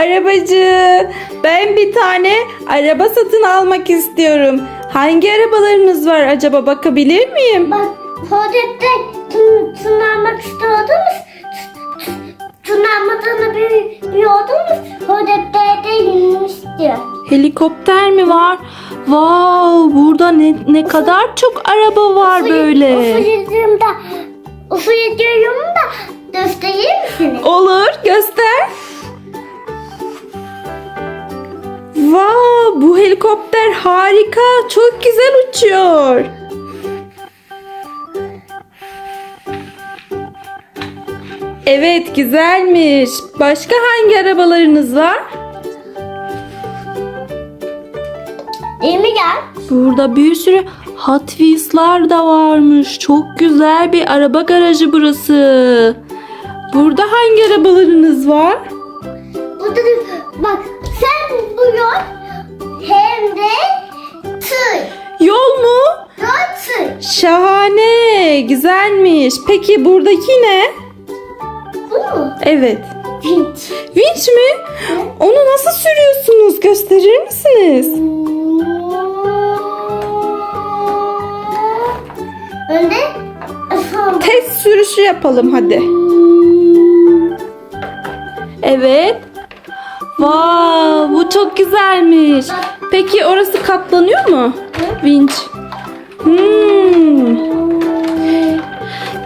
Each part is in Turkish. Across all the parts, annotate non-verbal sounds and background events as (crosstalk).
Arabacı, ben bir tane araba satın almak istiyorum. Hangi arabalarınız var acaba bakabilir miyim? Bak tuvalette tın, tınlamak istiyordunuz. Tınlamadığını bir, biliyordunuz. Tuvalette de inmiş diyor. Helikopter mi var? Wow, burada ne, ne kadar çok araba var böyle. Ufuyduğumda, ufuyduğumda göstereyim misiniz? Olur, göster. Bu helikopter harika, çok güzel uçuyor. Evet, güzelmiş. Başka hangi arabalarınız var? Mi gel? Burada bir sürü Hot Wheels'lar da varmış. Çok güzel bir araba garajı burası. Burada hangi arabalarınız var? Burada da, güzelmiş. Peki buradaki ne? Bu mu? Evet. Vinç. Vinç mi? Onu nasıl sürüyorsunuz? Gösterir misiniz? Önde. Test sürüşü yapalım hadi. Evet. Wow, bu çok güzelmiş. Peki orası katlanıyor mu? Vinç. Hmm.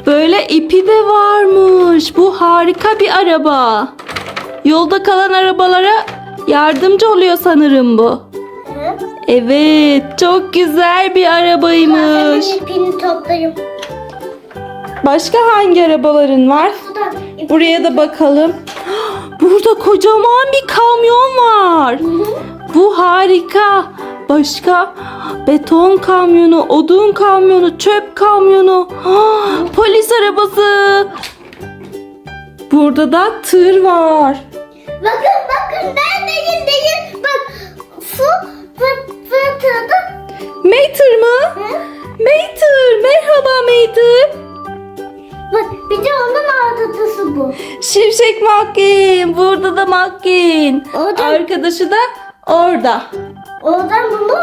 Böyle ipi de varmış. Bu harika bir araba. Yolda kalan arabalara yardımcı oluyor sanırım bu. Evet, çok güzel bir arabaymış. Ben ipini toplayayım. Başka hangi arabaların var? Buraya da bakalım. (gasps) Burada kocaman bir kamyon var. Harika. Başka beton kamyonu, odun kamyonu, çöp kamyonu, Ah, polis arabası. Burada da tır var. Bakın bakın ben deyim deyim. Bak su fırt fırtladı. Mater mı? Hı? Mater, merhaba Mater. Bak bir de onun ağdatısı bu. Şimşek Makin, burada da Makin. Orada- Arkadaşı da orada. Oradan bunu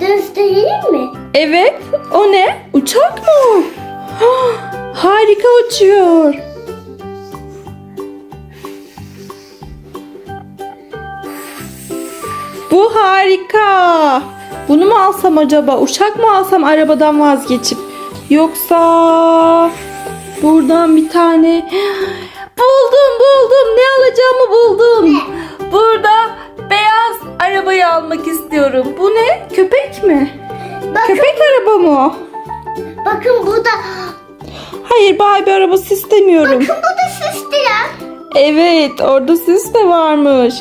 göstereyim mi? Evet. O ne? Uçak mı? Ah, Harika uçuyor. Bu harika. Bunu mu alsam acaba? Uçak mı alsam arabadan vazgeçip? Yoksa buradan bir tane (gasps) buldum buldum ne alacağımı buldum. Burada istiyorum. Bu ne? Köpek mi? Bakın, Köpek araba mı o? bakın burada. Hayır Barbie arabası istemiyorum. Bakın burada süslü ya. Evet orada süs de varmış.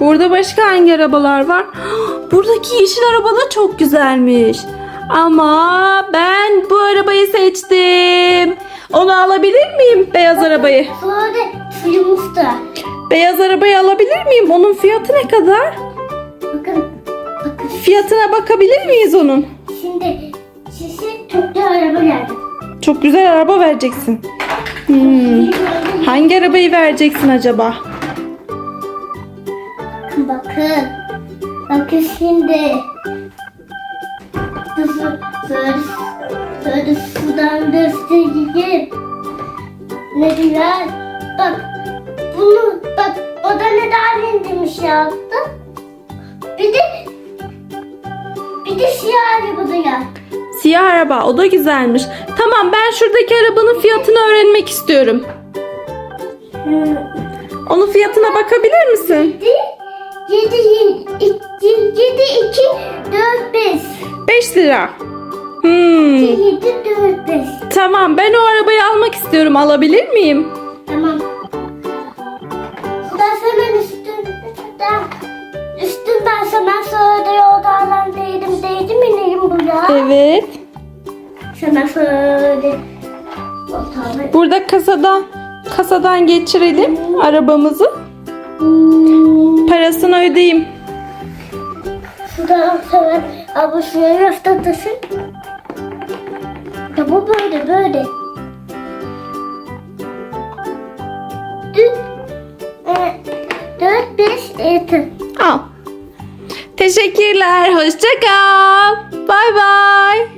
Burada başka hangi arabalar var? (gasps) Buradaki yeşil araba da çok güzelmiş. Ama ben bu arabayı seçtim. Onu alabilir miyim beyaz arabayı? Sonra suyumuz da. Beyaz arabayı alabilir miyim? Onun fiyatı ne kadar? Bakın. Fiyatına bakabilir miyiz onun? Şimdi size çok da araba geldi. Çok güzel araba vereceksin. Hmm. Hangi arabayı vereceksin acaba? Bakın bakın. Şimdi. Böyle, sudan göstereyim. Ne diyor? Bak bunu bak o da ne daha indirmiş yaptı. Bir de siyah araba da yaptı. Siyah araba o da güzelmiş. Tamam ben şuradaki arabanın fiyatını öğrenmek istiyorum. Onun fiyatına bakabilir misin? 7 7 7 2 4 5 5 lira. Hmm. 7 4 5 Tamam ben o arabayı almak istiyorum. Alabilir miyim? Buraya. Evet. Hemen şöyle otağına Burada kasadan kasadan geçirelim arabamızı. Parasını ödeyeyim. Sudan hemen abusuna yaftatasın. Ya bu böyle böyle. E, dört Beş, yedi. Al. Teşekkürler. Hoşça kal. Bye bye.